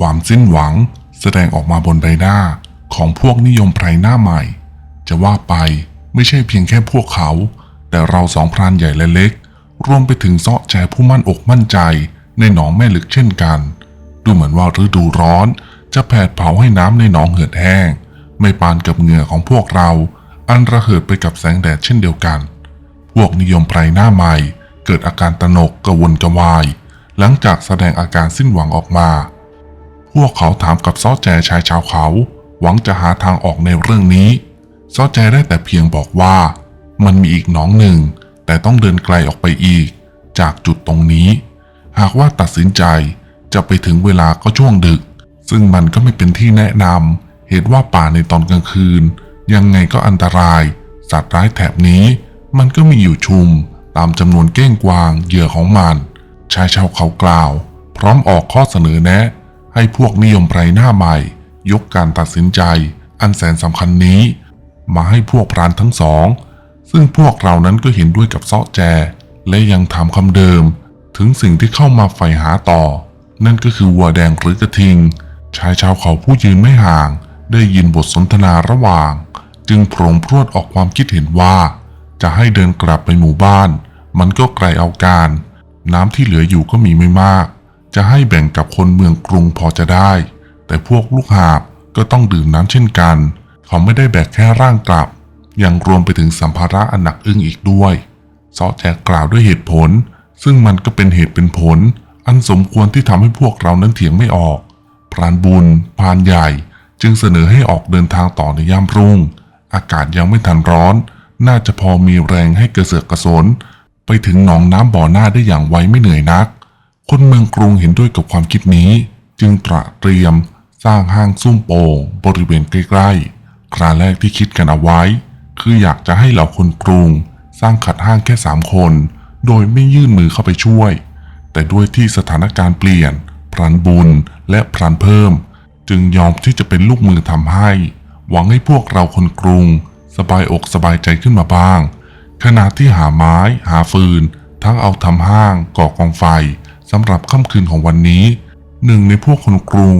ความสิ้นหวังแสดงออกมาบนใบหน้าของพวกนิยมไพรหน้าใหม่ จะว่าไปไม่ใช่เพียงแค่พวกเขา แต่เราสองพรานใหญ่และเล็ก รวมไปถึงเซาะแจผู้มั่นอกมั่นใจในหนองแม่ลึกเช่นกัน ดูเหมือนว่าฤดูร้อนจะแผดเผาให้น้ำในหนองเหือดแห้ง ไม่ปานกับเหงื่อของพวกเรา อันระเหิดไปกับแสงแดดเช่นเดียวกัน พวกนิยมไพรหน้าใหม่ เกิดอาการตนกกระวนกระวาย หลังจากแสดงอาการสิ้นหวังออกมา วกเขาถามกับซอแจชายชาวเขา หวังจะหาทางออกในเรื่องนี้ซอแจได้แต่เพียงบอกว่า มันมีอีกหนองหนึ่ง แต่ต้องเดินไกลออกไปอีก จากจุดตรงนี้ หากว่าตัดสินใจจะไปถึงเวลาก็ช่วงดึก ซึ่งมันก็ไม่เป็นที่แนะนำเหตุว่าป่าในตอนกลางคืน ยังไงก็อันตราย สัตว์ร้ายแถบนี้ มันก็มีอยู่ชุม ตามจำนวนเก้งกวางเหยื่อของมัน ชายชาวเขากล่าว พร้อมออกข้อเสนอแนะ ให้พวกนิยมไพรหน้าใหม่ ยกการตัดสินใจ อันแสนสำคัญนี้ มาให้พวกพรานทั้งสอง ซึ่งพวกเรานั้นก็เห็นด้วยกับเซาะแจ และยังถามคำเดิม ถึงสิ่งที่เข้ามาใฝ่หาต่อ นั่นก็คือวัวแดงหรือกระทิง ชายชาวเขาผู้ยืนไม่ห่าง ได้ยินบทสนทนาระหว่าง จึงโผล่พรวดออกความคิดเห็นว่า จะให้เดินกลับไปหมู่บ้าน มันก็ไกลเอาการ น้ำที่เหลืออยู่ก็มีไม่มาก จะให้แบ่งกับคนเมืองกรุงพอจะได้ แต่พวกลูกหาบก็ต้องดื่มน้ำเช่นกัน เขาไม่ได้แบกแค่ร่างกลับ ยังรวมไปถึงสัมภาระอันหนักอึ้งอีกด้วยซอแจกกล่าวด้วยเหตุผล ซึ่งมันก็เป็นเหตุเป็นผล อันสมควรที่ทำให้พวกเรานั้นเถียงไม่ออก พรานบุญ พรานใหญ่ จึงเสนอให้ออกเดินทางต่อในย่ามรุ่ง อากาศยังไม่ทันร้อน น่าจะพอมีแรงให้กระเสือกกระสน ไปถึงหนองน้ำบ่อหน้าได้อย่างไวไม่เหนื่อยนัก คนเมืองกรุงเห็นด้วยกับความคิดนี้ จึงตระเตรียมสร้างห้างซุ่มโป่งบริเวณใกล้ๆ คราแรกที่คิดกันเอาไว้ คืออยากจะให้เหล่าคนกรุง สร้างขัดห้างแค่สามคน โดยไม่ยื่นมือเข้าไปช่วย แต่ด้วยที่สถานการณ์เปลี่ยน พรานบุญและพรานเพิ่ม จึงยอมที่จะเป็นลูกมือทำให้ หวังให้พวกเราคนกรุง สบายอกสบายใจขึ้นมาบ้าง ขณะที่หาไม้ หาฟืน ทั้งเอาทำห้างก่อกองไฟ สำหรับค่ำคืนของวันนี้ หนึ่งในพวกคนกรุง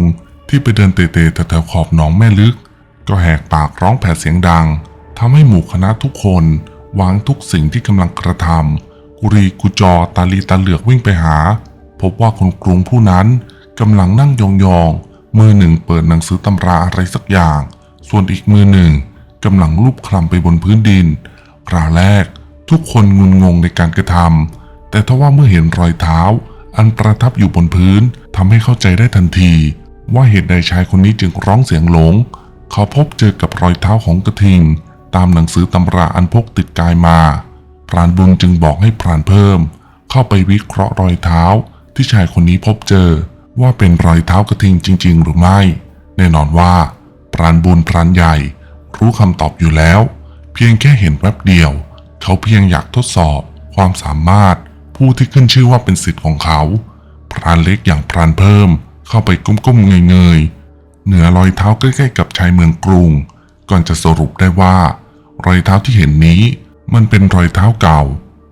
ที่ไปเดินเตะๆแถวๆขอบหนองแม่ลึก ก็แหกปากร้องแผดเสียงดังทำให้หมู่คณะทุกคนวางทุกสิ่งที่กำลังกระทำกุรีกุจอตาลีตาเหลือกวิ่งไปหา พบว่าคนกรุงผู้นั้นกำลังนั่งยองๆมือหนึ่งเปิดหนังสือตำราอะไรสักอย่าง ส่วนอีกมือหนึ่งกำลังลูบคลำไปบนพื้นดินคราแรกทุกคนงุนงงในการกระทำแต่ทว่าเมื่อเห็นรอยเท้า อันประทับอยู่บนพื้นทำให้เข้าใจได้ทันที ว่าเหตุใดชายคนนี้จึงร้องเสียงหลง เขาพบเจอกับรอยเท้าของกระทิง ตามหนังสือตำราอันพกติดกายมาพรานบุญจึงบอกให้พรานเพิ่ม เข้าไปวิเคราะห์รอยเท้า ที่ชายคนนี้พบเจอ ว่าเป็นรอยเท้ากระทิงจริง ๆ หรือไม่ แน่นอนว่าพรานบุญพรานใหญ่ รู้คำตอบอยู่แล้ว เพียงแค่เห็นแวบเดียว เขาเพียงอยากทดสอบความสามารถ ผู้ที่ขึ้นชื่อว่าเป็นสิทธิ์ของเขา พรานเล็กอย่างพรานเพิ่ม เข้าไปก้มๆเงยๆเหนือรอยเท้าใกล้ๆกับชายเมืองกรุง ก่อนจะสรุปได้ว่า รอยเท้าที่เห็นนี้ มันเป็นรอยเท้าเก่า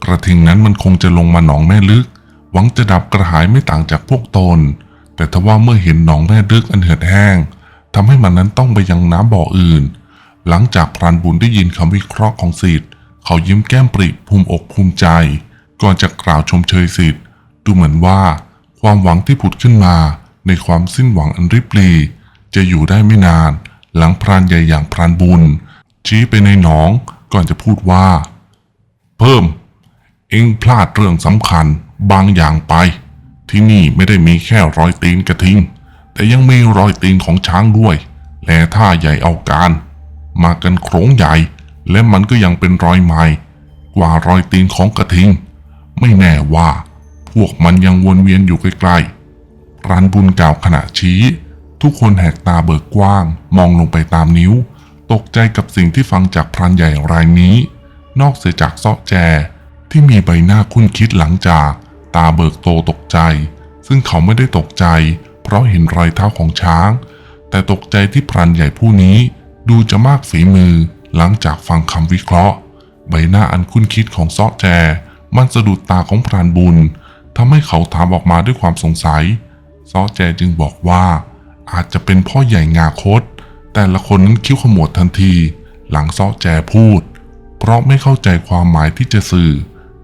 กระทิงนั้นมันคงจะลงมาหนองแม่ลึก หวังจะดับกระหายไม่ต่างจากพวกตน แต่ทว่าเมื่อเห็นหนองแม่ลึกอันเหือดแห้งทำให้มันนั้นต้องไปยังน้ำบ่ออื่น หลังจากพรานบุญได้ยินคำวิเคราะห์ของสิทธิ์เขายิ้มแก้มปริภูมิอกภูมิใจ ก่อนจะกล่าวชมเชยสิทธิ์ ดูเหมือนว่าความหวังที่ผุดขึ้นมาในความสิ้นหวังอันริบรี จะอยู่ได้ไม่นาน หลังพรานใหญ่อย่างพรานบุญ ชี้ไปในหนองก่อนจะพูดว่า เพิ่ม เอ็งพลาดเรื่องสำคัญบางอย่างไป ที่นี่ไม่ได้มีแค่รอยตีนกระทิง แต่ยังมีรอยตีนของช้างด้วย และท่าใหญ่เอาการ มากันโขงใหญ่ และมันก็ยังเป็นรอยใหม่ กว่ารอยตีนของกระทิง ไม่แน่ว่า พวกมันยังวนเวียนอยู่ใกล้ๆ ร้านบุญกล่าวขณะชี้ ทุกคนแหกตาเบิกกว้าง มองลงไปตามนิ้ว ตกใจกับสิ่งที่ฟังจากพรานใหญ่รายนี้ นอกเสียจากเซาะแจ ที่มีใบหน้าคุ้นคิดหลังจาก ตาเบิกโตตกใจ ซึ่งเขาไม่ได้ตกใจ เพราะเห็นรอยเท้าของช้าง แต่ตกใจที่พรานใหญ่ผู้นี้ ดูจะมากฝีมือหลังจากฟังคำวิเคราะห์ ใบหน้าอันคุ้นคิดของเซาะแจ มันสะดุดตาของพรานบุญทำให้เขาถามออกมาด้วยความสงสัยซาะแจจึงบอกว่า อาจจะเป็นพ่อใหญ่งาคตแต่ละคนนั้นคิ้วขมวดทันที หลังซอแจพูด เพราะไม่เข้าใจความหมายที่จะสื่อ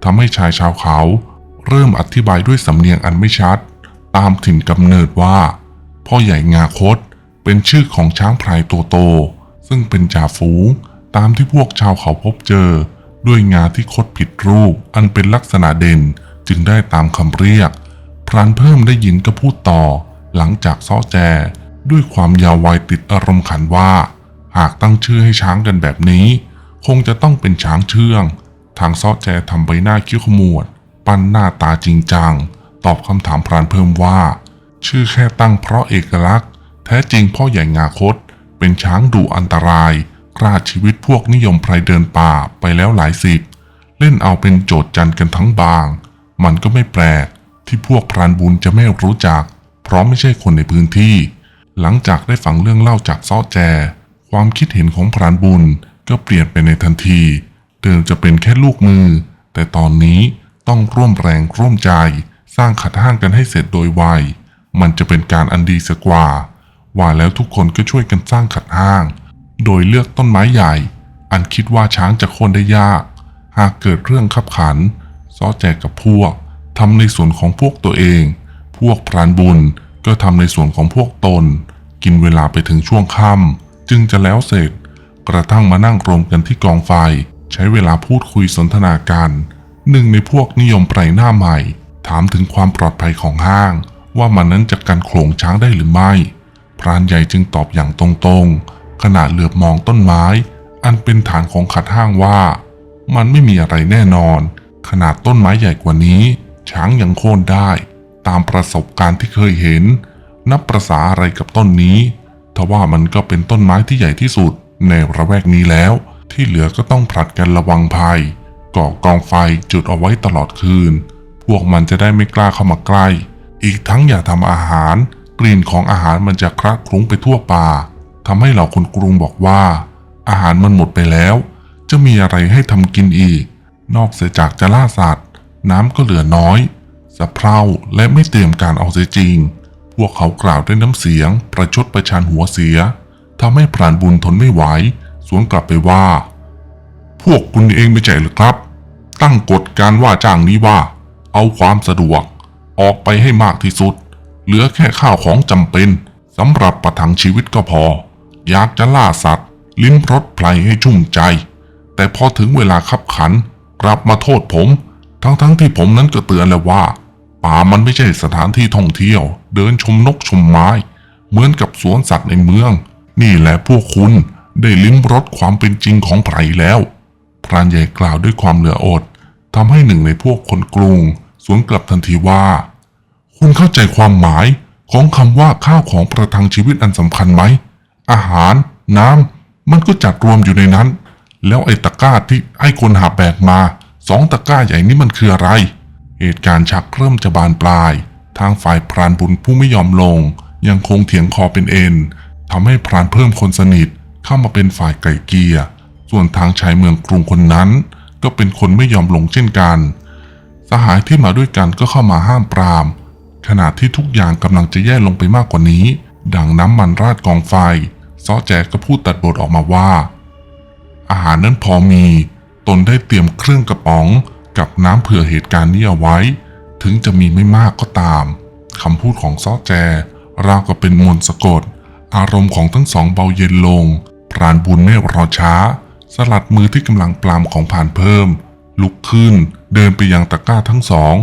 ทำให้ชายชาวเขา เริ่มอธิบายด้วยสำเนียงอันไม่ชัด ตามถิ่นกำเนิดว่า พ่อใหญ่งาคตเป็นชื่อของช้างพลายตัวโต ซึ่งเป็นจ่าฝูงตามที่พวกชาวเขาพบเจอ ด้วยงาที่คดผิดรูปอันเป็นลักษณะเด่นจึงได้ตามคำเรียก พรานเพิ่มได้ยินก็พูดต่อ หลังจากซ้อแจ ด้วยความยาววัยติดอารมณ์ขันว่า หากตั้งชื่อให้ช้างกันแบบนี้ คงจะต้องเป็นช้างเชื่อง ทางซ้อแจทำใบหน้าคิ้วขมวด ปั้นหน้าตาจริงจัง ตอบคำถามพรานเพิ่มว่า ชื่อแค่ตั้งเพราะเอกลักษณ์ แท้จริงพ่อใหญ่งาคตเป็นช้างดุอันตราย กล้าชีวิตพวกนิยมไพรเดินป่าไปแล้วหลายสิบ เล่นเอาเป็นโจทย์จันกันทั้งบาง มันก็ไม่แปลกที่พวกพรานบุญจะไม่รู้จัก เพราะไม่ใช่คนในพื้นที่ หลังจากได้ฟังเรื่องเล่าจากซ้อแจ ความคิดเห็นของพรานบุญก็เปลี่ยนไปในทันที เดิมจะเป็นแค่ลูกมือ แต่ตอนนี้ต้องร่วมแรงร่วมใจ สร้างขัดห้างกันให้เสร็จโดยไวมันจะเป็นการอันดีสกว่า ว่าแล้วทุกคนก็ช่วยกันสร้างขัดห้าง โดยเลือกต้นไม้ใหญ่ อันคิดว่าช้างจะโค่นได้ยาก หากเกิดเรื่องขับขัน ซ้อแจกกับพวกทำในส่วนของพวกตัวเอง พวกพรานบุญก็ทำในส่วนของพวกตน กินเวลาไปถึงช่วงค่ำจึงจะแล้วเสร็จ กระทั่งมานั่งรวมกันที่กองไฟ ใช้เวลาพูดคุยสนทนากันหนึ่งในพวกนิยมไพรหน้าใหม่ ถามถึงความปลอดภัยของห้าง ว่ามันนั้นจะกันโขลงช้างได้หรือไม่ พรานใหญ่จึงตอบอย่างตรงๆ ขณะเหลือบมองต้นไม้ อันเป็นฐานของขัดห้างว่า มันไม่มีอะไรแน่นอน ขนาดต้นไม้ใหญ่กว่านี้ ช้างยังโค่นได้ ตามประสบการณ์ที่เคยเห็น นับประษาอะไรกับต้นนี้ทว่ามันก็เป็นต้นไม้ที่ใหญ่ที่สุดในระแวกนี้แล้ว ที่เหลือก็ต้องผลัดกันระวังภัยก่อกองไฟจุดเอาไว้ตลอดคืน พวกมันจะได้ไม่กล้าเข้ามาใกล้ อีกทั้งอย่าทำอาหาร กลิ่นของอาหารมันจะคละคลุ้งไปทั่วป่า ทำให้เหล่าคนกรุงบอกว่า อาหารมันหมดไปแล้ว จะมีอะไรให้ทำกินอีก นอกเสียจากจะล่าสัตว์ น้ำก็เหลือน้อยสะเพร่าและไม่เตรียมการเอาเสียจริง พวกเขากล่าวด้วยน้ำเสียง ประชดประชันหัวเสียทำให้พรานบุญทนไม่ไหวสวนกลับไปว่า พวกคุณเองไม่ใช่หรือครับ ตั้งกฎการว่าจ้างนี้ว่า เอาความสะดวก ออกไปให้มากที่สุด เหลือแค่ข้าวของจำเป็นสำหรับประทังชีวิตก็พอ อยากจะล่าสัตว์ ลิ้มรสไพลให้ชุ่มใจ แต่พอถึงเวลาขับขัน กลับมาโทษผม ทั้งๆทที่ผมนั้นก็เตือนแล้วว่า ป่ามันไม่ใช่สถานที่ท่องเที่ยว เดินชมนกชมไม้ เหมือนกับสวนสัตว์ในเมือง นี่แหละพวกคุณได้ลิ้มรสความเป็นจริงของไพรแล้วพรานใหญ่กล่าวด้วยความเหลืออดทำให้หนึ่งในพวกคนกรุงสวนกลับทันทีว่า คุณเข้าใจความหมายของคำว่าข้าวของประทังชีวิตอันสำคัญไหม อาหาร น้ำมันก็จัดรวมอยู่ในนั้น แล้วไอ้ตะกร้าที่ให้คนหาแบกมาสองตะกร้าใหญ่นี่มันคืออะไร เหตุการณ์ชักเริ่มจะบานปลาย ทางฝ่ายพรานบุญผู้ไม่ยอมลง ยังคงเถียงคอเป็นเอ็นทำให้พรานเพิ่มคนสนิทเข้ามาเป็นฝ่ายไก่เกียส่วนทางชายเมืองกรุงคนนั้น ก็เป็นคนไม่ยอมลงเช่นกัน สหายที่มาด้วยกันก็เข้ามาห้ามปรามขณะที่ทุกอย่างกำลังจะแย่ลงไปมากกว่านี้ ดังน้ำมันราดกองไฟ ซอแจกก็พูดตัดบทออกมาว่า อาหารนั้นพอมี ตนได้เตรียมเครื่องกระป๋องกับน้ำเผื่อเหตุการณ์นี้เอาไว้ ถึงจะมีไม่มากก็ตามคำพูดของซอแจราวกับเป็นมนต์สะกด อารมณ์ของทั้งสองเบาเย็นลง พรานบุญไม่รอช้า สลัดมือที่กำลังปลามของผ่านเพิ่ม ลุกขึ้น เดินไปยังตะกร้าทั้งสอง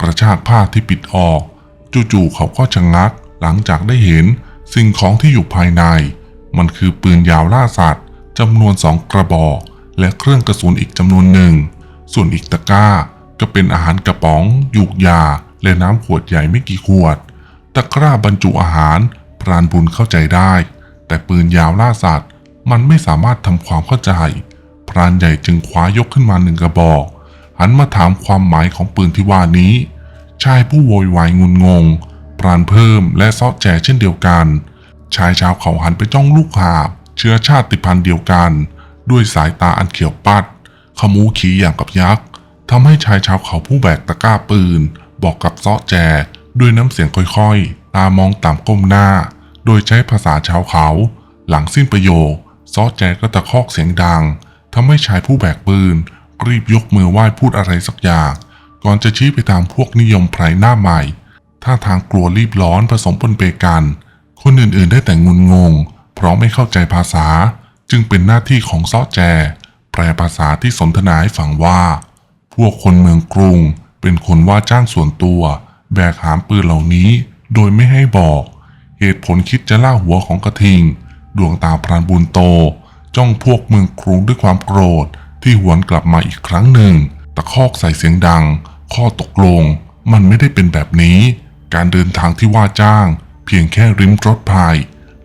กระชากผ้าที่ปิดออก จู่ๆเขาก็ชะงัก หลังจากได้เห็นสิ่งของที่อยู่ภายใน มันคือปืนยาวล่าสัตว์จำนวนสองกระบอก และเครื่องกระสุนอีกจำนวนหนึ่ง ส่วนอีกตะกร้า ก็เป็นอาหารกระป๋องยูกยา และน้ำขวดใหญ่ไม่กี่ขวด ตะกร้าบรรจุอาหาร พรานบุญเข้าใจได้ แต่ปืนยาวล่าสัตว์ มันไม่สามารถทำความเข้าใจ พรานใหญ่จึงคว้ายกขึ้นมาหนึ่งกระบอก หันมาถามความหมายของปืนที่ว่านี้ ชายผู้โวยวายงุนงง พรานเพิ่มและเซาะแจเช่นเดียวกัน ชายชาวเขาหันไปจ้องลูกหาบ เชื้อชาติพันธุ์เดียวกัน ด้วยสายตาอันเขียวปัด ขมูขีอย่างกับยักษ์ทำให้ชายชาวเขาผู้แบกตะกร้าปืน บอกกับเซาะแจ ด้วยน้ำเสียงค่อยๆ ตามองต่ำก้มหน้า โดยใช้ภาษาชาวเขา หลังสิ้นประโยคซอแจก็ตะคอกเสียงดังทำให้ชายผู้แบกปืน รีบยกมือไหว้พูดอะไรสักอย่าง ก่อนจะชี้ไปตามพวกนิยมไพรหน้าใหม่ท่าทางกลัวรีบร้อนผสมปนเปกัน คนอื่นๆได้แต่งุนงง เพราะไม่เข้าใจภาษา จึงเป็นหน้าที่ของซอแจ แปลภาษาที่สนทนาให้ฟังว่า พวกคนเมืองกรุง เป็นคนว่าจ้างส่วนตัว แบกหามปืนเหล่านี้ โดยไม่ให้บอก เหตุผลคิดจะล่าหัวของกระทิง ดวงตาพรานบุญโต จ้องพวกเมืองกรุงด้วยความโกรธที่หวนกลับมาอีกครั้งหนึ่ง ตะคอกใส่เสียงดัง ข้อตกลง มันไม่ได้เป็นแบบนี้ การเดินทางที่ว่าจ้าง เพียงแค่ริมรถพาย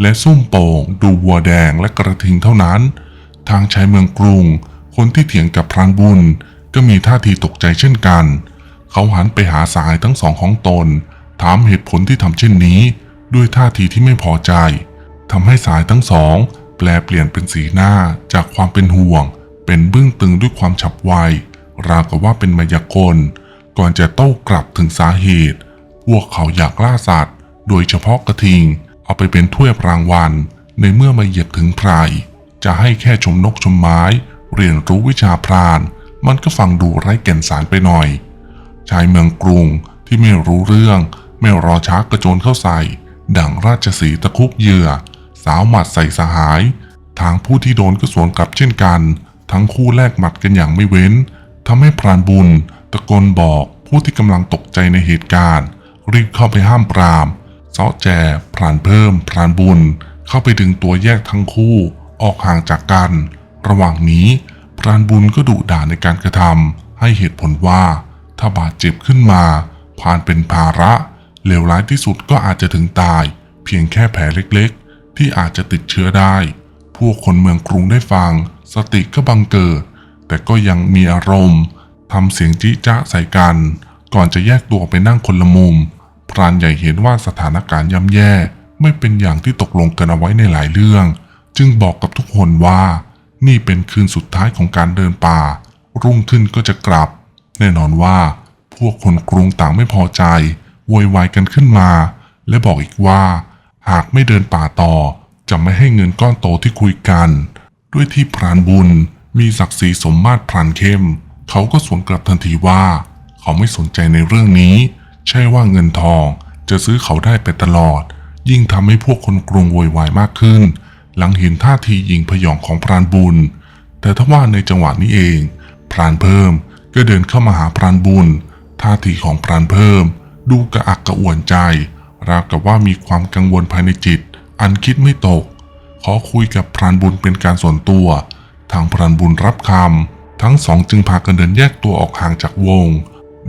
และซุ่มโป่งดูวัวแดงและกระทิงเท่านั้น ทางชายเมืองกรุง คนที่เถียงกับพรานบุญก็มีท่าทีตกใจเช่นกัน เขาหันไปหาสายทั้งสองของตน ถามเหตุผลที่ทำเช่นนี้ ด้วยท่าทีที่ไม่พอใจทำให้สายทั้งสอง แปลเปลี่ยนเป็นสีหน้าจากความเป็นห่วง เป็นบึ้งตึงด้วยความฉับไวราวกับว่าเป็นมายากล ก่อนจะโต้กลับถึงสาเหตุ พวกเขาอยากล่าสัตว์ โดยเฉพาะกระทิง เอาไปเป็นถ้วยรางวัล ในเมื่อมาเหยียบถึงพรจะให้แค่ชมนกชมไม้ เรียนรู้วิชาพราน มันก็ฟังดูไร้แก่นสารไปหน่อย ชายเมืองกรุงที่ไม่รู้เรื่อง ไม่รอช้ากระโจนเข้าใส่ ดั่งราชสีตะคุบเหยื่อ สาวหมัดใส่สหาย ทางผู้ที่โดนก็สวนกลับเช่นกัน ทั้งคู่แลกหมัดกันอย่างไม่เว้นทำให้พรานบุญ ตะโกนบอกผู้ที่กำลังตกใจในเหตุการณ์ รีบเข้าไปห้ามปรามเซาะแจพรานเพิ่ม พรานบุญ เข้าไปดึงตัวแยกทั้งคู่ออกห่างจากกัน ระหว่างนี้ พรานบุญก็ดุด่าในการกระทำให้เหตุผลว่า ถ้าบาดเจ็บขึ้นมาผ่านเป็นภาระเลวร้ายที่สุดก็อาจจะถึงตาย เพียงแค่แผลเล็กๆ ที่อาจจะติดเชื้อได้ พวกคนเมืองกรุงได้ฟัง สติก็บังเกิด แต่ก็ยังมีอารมณ์ทำเสียงจี้จ้าใส่กัน ก่อนจะแยกตัวไปนั่งคนละมุม พรานใหญ่เห็นว่าสถานการณ์ย่ำแย่ไม่เป็นอย่างที่ตกลงกันเอาไว้ในหลายเรื่อง จึงบอกกับทุกคนว่า นี่เป็นคืนสุดท้ายของการเดินป่า รุ่งขึ้นก็จะกลับ แน่นอนว่า พวกคนกรุงต่างไม่พอใจโวยวายกันขึ้นมา และบอกอีกว่า หากไม่เดินป่าต่อ จะไม่ให้เงินก้อนโตที่คุยกัน ด้วยที่พรานบุญมีศักดิ์ศรีสมมาตรพรานเข้ม เขาก็สวนกลับทันทีว่า เขาไม่สนใจในเรื่องนี้ ใช่ว่าเงินทองจะซื้อเขาได้ไปตลอด ยิ่งทำให้พวกคนกรุงโวยวายมากขึ้น หลังเห็นท่าทียิงพยองของพรานบุญ แต่ถ้าว่าในจังหวะนี้เอง พรานเพิ่มก็เดินเข้ามาหาพรานบุญ ท่าทีของพรานเพิ่ม ดูกระอักกระอ่วนใจ ราวกับว่ามีความกังวลภายในจิต อันคิดไม่ตก ขอคุยกับพรานบุญเป็นการส่วนตัว ทางพรานบุญรับคำทั้งสองจึงพากันเดินแยกตัวออกห่างจากวง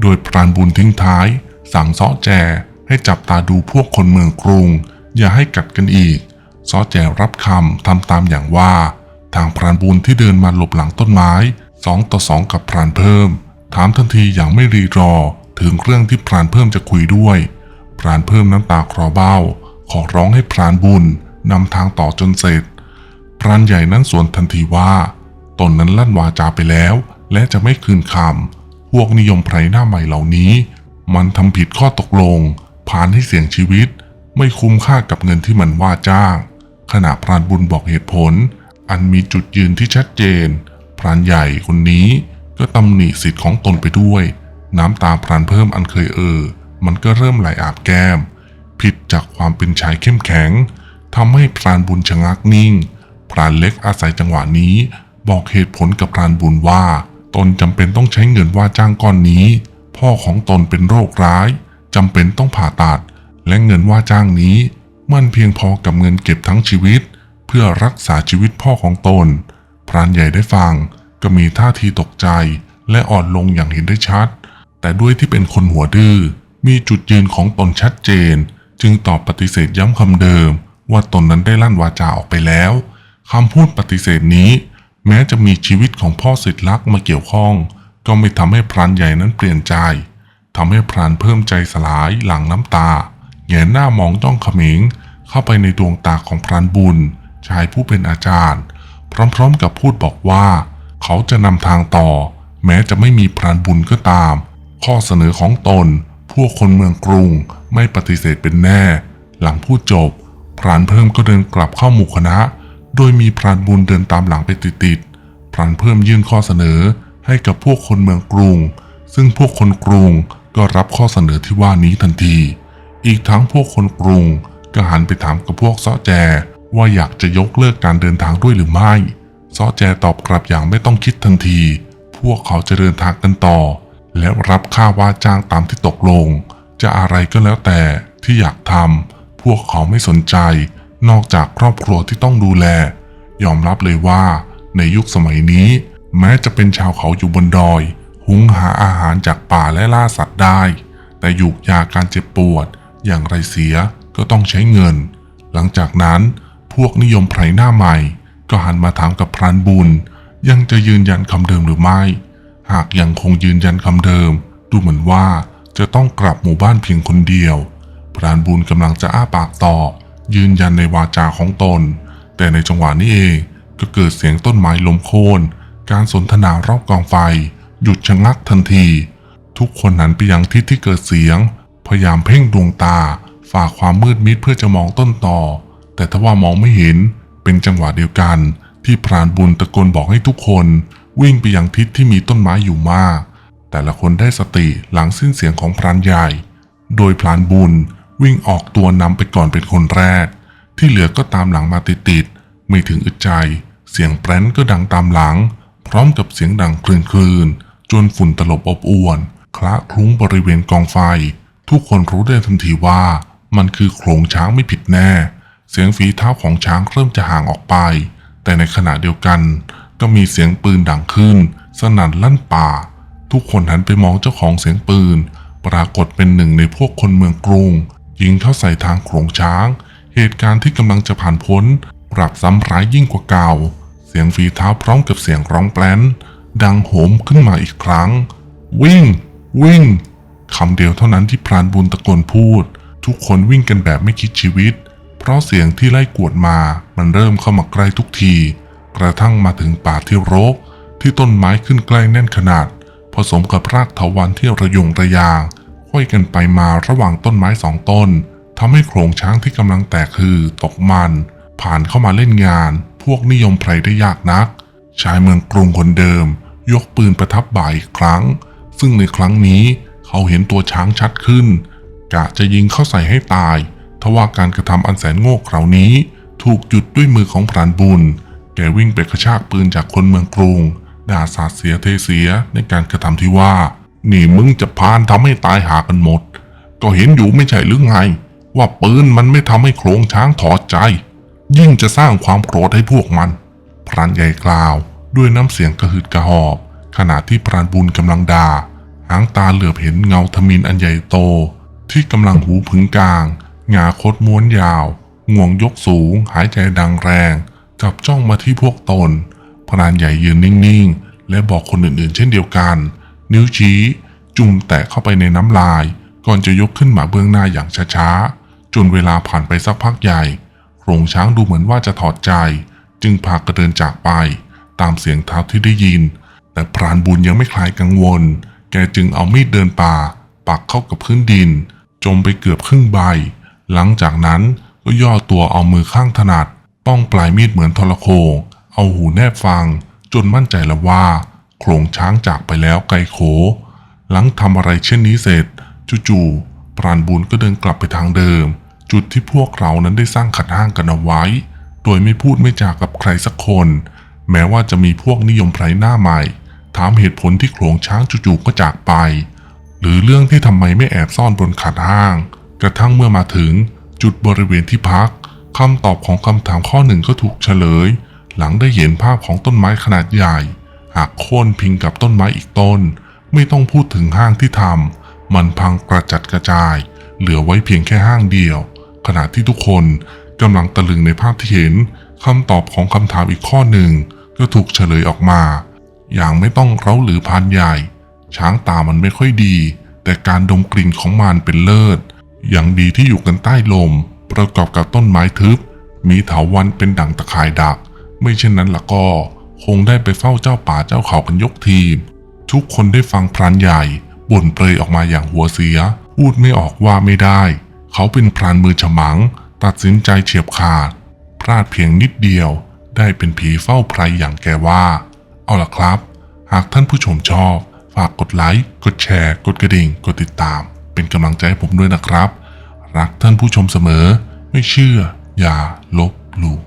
โดยพรานบุญทิ้งท้าย สั่งซอแจให้จับตาดูพวกคนเมืองกรุง อย่าให้กัดกันอีกซอแจรับคำทำตามอย่างว่า ทางพรานบุญที่เดินมาหลบหลังต้นไม้สองต่อสองกับพรานเพิ่ม ถามทันทีอย่างไม่รีรอ ถึงเรื่องที่พรานเพิ่มจะคุยด้วย พรานเพิ่มน้ำตาคลอเบ้า ขอร้องให้พรานบุญนำทางต่อจนเสร็จ พรานใหญ่นั้นสวนทันทีว่าตนนั้นลั่นวาจาไปแล้ว และจะไม่คืนคำพวกนิยมไพรหน้าใหม่เหล่านี้ มันทำผิดข้อตกลง ผ่านให้เสี่ยงชีวิต ไม่คุ้มค่ากับเงินที่มันว่าจ้าง ขณะพรานบุญบอกเหตุผล อันมีจุดยืนที่ชัดเจน พรานใหญ่คนนี้ก็ตำหนิสิทธิ์ของตนไปด้วย น้ำตาพรานเพิ่มอันเคยเออ มันก็เริ่มไหลอาบแก้ม ผิดจากความเป็นชายเข้มแข็งทำให้พรานบุญชะงักนิ่ง พรานเล็กอาศัยจังหวะนี้ บอกเหตุผลกับพรานบุญว่า ตนจำเป็นต้องใช้เงินว่าจ้างก้อนนี้ พ่อของตนเป็นโรคร้ายจำเป็นต้องผ่าตัด และเงินว่าจ้างนี้มันเพียงพอกับเงินเก็บทั้งชีวิต เพื่อรักษาชีวิตพ่อของตน พรานใหญ่ได้ฟังก็มีท่าทีตกใจและอ่อนลงอย่างเห็นได้ชัด แต่ด้วยที่เป็นคนหัวดื้อมีจุดยืนของตนชัดเจน จึงตอบปฏิเสธย้ำคำเดิม ว่าตนนั้นได้ลั่นวาจาออกไปแล้วคำพูดปฏิเสธนี้ แม้จะมีชีวิตของพ่อสิทธิลักษ์มาเกี่ยวข้อง ก็ไม่ทำให้พรานใหญ่นั้นเปลี่ยนใจทำให้พรานเพิ่มใจสลายหลังน้ำตาแงนหน้ามองจ้องเขมิงเข้าไปในดวงตาของพรานบุญ ชายผู้เป็นอาจารย์ พร้อมๆกับพูดบอกว่า เขาจะนำทางต่อ แม้จะไม่มีพรานบุญก็ตาม ข้อเสนอของตน พวกคนเมืองกรุงไม่ปฏิเสธเป็นแน่ หลังพูดจบพพรานเพิ่มก็เดินกลับเข้าหมู่คณะ โดยมีพรานบุญเดินตามหลังไปติดๆพรานเพิ่มยื่นข้อเสนอ ให้กับพวกคนเมืองกรุง ซึ่งพวกคนกรุงก็รับข้อเสนอที่ว่านี้ทันที อีกทั้งพวกคนกรุงก็หันไปถามกับพวกซาะแจ ว่าอยากจะยกเลิกการเดินทางด้วยหรือไม่ซาะแจตอบกลับอย่างไม่ต้องคิดทันที พวกเขาจะเดินทางกันต่อ และรับค่าว่าจ้างตามที่ตกลง จะอะไรก็แล้วแต่ที่อยากทำพวกเขาไม่สนใจ นอกจากครอบครัวที่ต้องดูแล ยอมรับเลยว่าในยุคสมัยนี้ แม้จะเป็นชาวเขาอยู่บนดอย หุงหาอาหารจากป่าและล่าสัตว์ได้ แต่ยุกยาการเจ็บปวด อย่างไรเสียก็ต้องใช้เงิน หลังจากนั้นพวกนิยมไพรหน้าใหม่ ก็หันมาถามกับพรานบุญ ยังจะยืนยันคำเดิมหรือไม่ หากยังคงยืนยันคำเดิม ดูเหมือนว่าจะต้องกลับหมู่บ้านเพียงคนเดียว พรานบุญกำลังจะอ้าปากตอบยืนยันในวาจาของตน แต่ในจังหวะนี้เองก็เกิดเสียงต้นไม้ล้มโค่น การสนทนารอบกองไฟ หยุดชะงักทันที ทุกคนหันไปยังทิศที่เกิดเสียง พยายามเพ่งดวงตา ฝ่าความมืดมิดเพื่อจะมองต้นต่อ แต่ทว่ามองไม่เห็นเป็นจังหวะเดียวกัน ที่พรานบุญตะโกนบอกให้ทุกคน วิ่งไปยังทิศที่มีต้นไม้อยู่มาก แต่ละคนได้สติหลังสิ้นเสียงของพรานใหญ่ โดยพรานบุญวิ่งออกตัวนำไปก่อนเป็นคนแรก ที่เหลือก็ตามหลังมาติดๆไม่ถึงอึดใจ เสียงแปรนก็ดังตามหลัง พร้อมกับเสียงดังคลื่นๆจนฝุ่นตลบอบอวน คละคลุ้งบริเวณกองไฟ ทุกคนรู้ได้ทันทีว่ามันคือโขลงช้างไม่ผิดแน่ เสียงฝีเท้าของช้างเริ่มจะห่างออกไป แต่ในขณะเดียวกัน ก็มีเสียงปืนดังขึ้น สนั่นลั่นป่า ทุกคนหันไปมองเจ้าของเสียงปืน ปรากฏเป็นหนึ่งในพวกคนเมืองกรุงยิงเข้าใส่ทางโขลงช้าง เหตุการณ์ที่กำลังจะผ่านพ้น ปรับซ้ำร้ายยิ่งกว่าเก่า เสียงฝีเท้าพร้อมกับเสียงร้องแปลนดังโหมขึ้นมาอีกครั้ง วิ่ง วิ่งคำเดียวเท่านั้นที่พรานบุญตะโกนพูด ทุกคนวิ่งกันแบบไม่คิดชีวิต เพราะเสียงที่ไล่กวดมามันเริ่มเข้ามาใกล้ทุกที กระทั่งมาถึงป่าที่รก ที่ต้นไม้ขึ้นใกล้แน่นขนาด ผสมกับรากเถาวัลที่ระยงระยางค่อยกันไปมาระหว่างต้นไม้สองต้นทำให้โขลงช้างที่กำลังแตกคือตกมัน ผ่านเข้ามาเล่นงาน พวกนิยมไพรได้ยากนัก ชายเมืองกรุงคนเดิม ยกปืนประทับบ่ายอีกครั้ง ซึ่งในครั้งนี้เขาเห็นตัวช้างชัดขึ้น กะจะยิงเข้าใส่ให้ตาย ทว่าการกระทำอันแสนโง่เขลานี้ ถูกหยุดด้วยมือของพรานบุญ แกวิ่งไปกระชากปืนจากคนเมืองกรุง ด่าสาดเสียเทเสียในการกระทำที่ว่า นี่มึงจะพานทำให้ตายหากันหมด ก็เห็นอยู่ไม่ใช่หรือไง ว่าปืนมันไม่ทำให้โครงช้างถอดใจ ยิ่งจะสร้างความโกรธให้พวกมัน พรานใหญ่กล่าว ด้วยน้ำเสียงกระหืดกระหอบ ขณะที่พรานบุญกำลังด่า หางตาเหลือบเห็นเงาทมินอันใหญ่โต ที่กำลังหูผึงกลาง งาคดม้วนยาวงวงยกสูง หายใจดังแรงจับจ้องมาที่พวกตน พรานใหญ่ยืนนิ่งๆ และบอกคนอื่นๆ เช่นเดียวกัน นิ้วชี้ จุ่มแตะเข้าไปในน้ำลาย ก่อนจะยกขึ้นมาเบื้องหน้าอย่างช้าๆ จนเวลาผ่านไปสักพักใหญ่ โลงช้างดูเหมือนว่าจะถอดใจ จึงพากระเดินจากไป ตามเสียงเท้าที่ได้ยิน แต่พรานบุญยังไม่คลายกังวล แกจึงเอามีดเดินป่า ปักเข้ากับพื้นดิน จมไปเกือบครึ่งใบ หลังจากนั้นก็ย่อตัวเอามือข้างถนัด ป้องปลายมีดเหมือนทรโคง เอาหูแนบฟัง จนมั่นใจแล้วว่า โขลงช้างจากไปแล้วไกลโข หลังทำอะไรเช่นนี้เสร็จจู่ๆปราณบุญก็เดินกลับไปทางเดิม จุดที่พวกเรานั้นได้สร้างขัดห้างกันเอาไว้ โดยไม่พูดไม่จากับใครสักคน แม้ว่าจะมีพวกนิยมไพรหน้าใหม่ ถามเหตุผลที่โขลงช้างจู่ๆก็จากไป หรือเรื่องที่ทำไมไม่แอบซ่อนบนขัดห้าง กระทั่งเมื่อมาถึงจุดบริเวณที่พักคำตอบของคำถามข้อหนึ่งก็ถูกเฉลย หลังได้เห็นภาพของต้นไม้ขนาดใหญ่หากโค่นพิงกับต้นไม้อีกต้น ไม่ต้องพูดถึงห้างที่ทำมันพังกระจัดกระจาย เหลือไว้เพียงแค่ห้างเดียว ขณะที่ทุกคนกำลังตะลึงในภาพที่เห็นคำตอบของคำถามอีกข้อหนึ่งก็ถูกเฉลยออกมา อย่างไม่ต้องเร้าหรือพานใหญ่ ช้างตามันไม่ค่อยดี แต่การดมกลิ่นของมันเป็นเลิศ อย่างดีที่อยู่กันใต้ลม ประกอบกับต้นไม้ทึบ มีเถาวันเป็นดั่งตะข่ายดัก ไม่เช่นนั้นละก็คงได้ไปเฝ้าเจ้าป่าเจ้าเขากันยกทีม ทุกคนได้ฟังพรานใหญ่บ่นเปรยออกมาอย่างหัวเสีย พูดไม่ออกว่าไม่ได้ เขาเป็นพรานมือฉมัง ตัดสินใจเฉียบขาด พลาดเพียงนิดเดียว ได้เป็นผีเฝ้าไพรอย่างแกว่า เอาล่ะครับ หากท่านผู้ชมชอบ ฝากกดไลค์ กดแชร์ กดกระดิ่ง กดติดตาม เป็นกำลังใจให้ผมด้วยนะครับ รักท่านผู้ชมเสมอ ไม่เชื่อ อย่าลบหลู่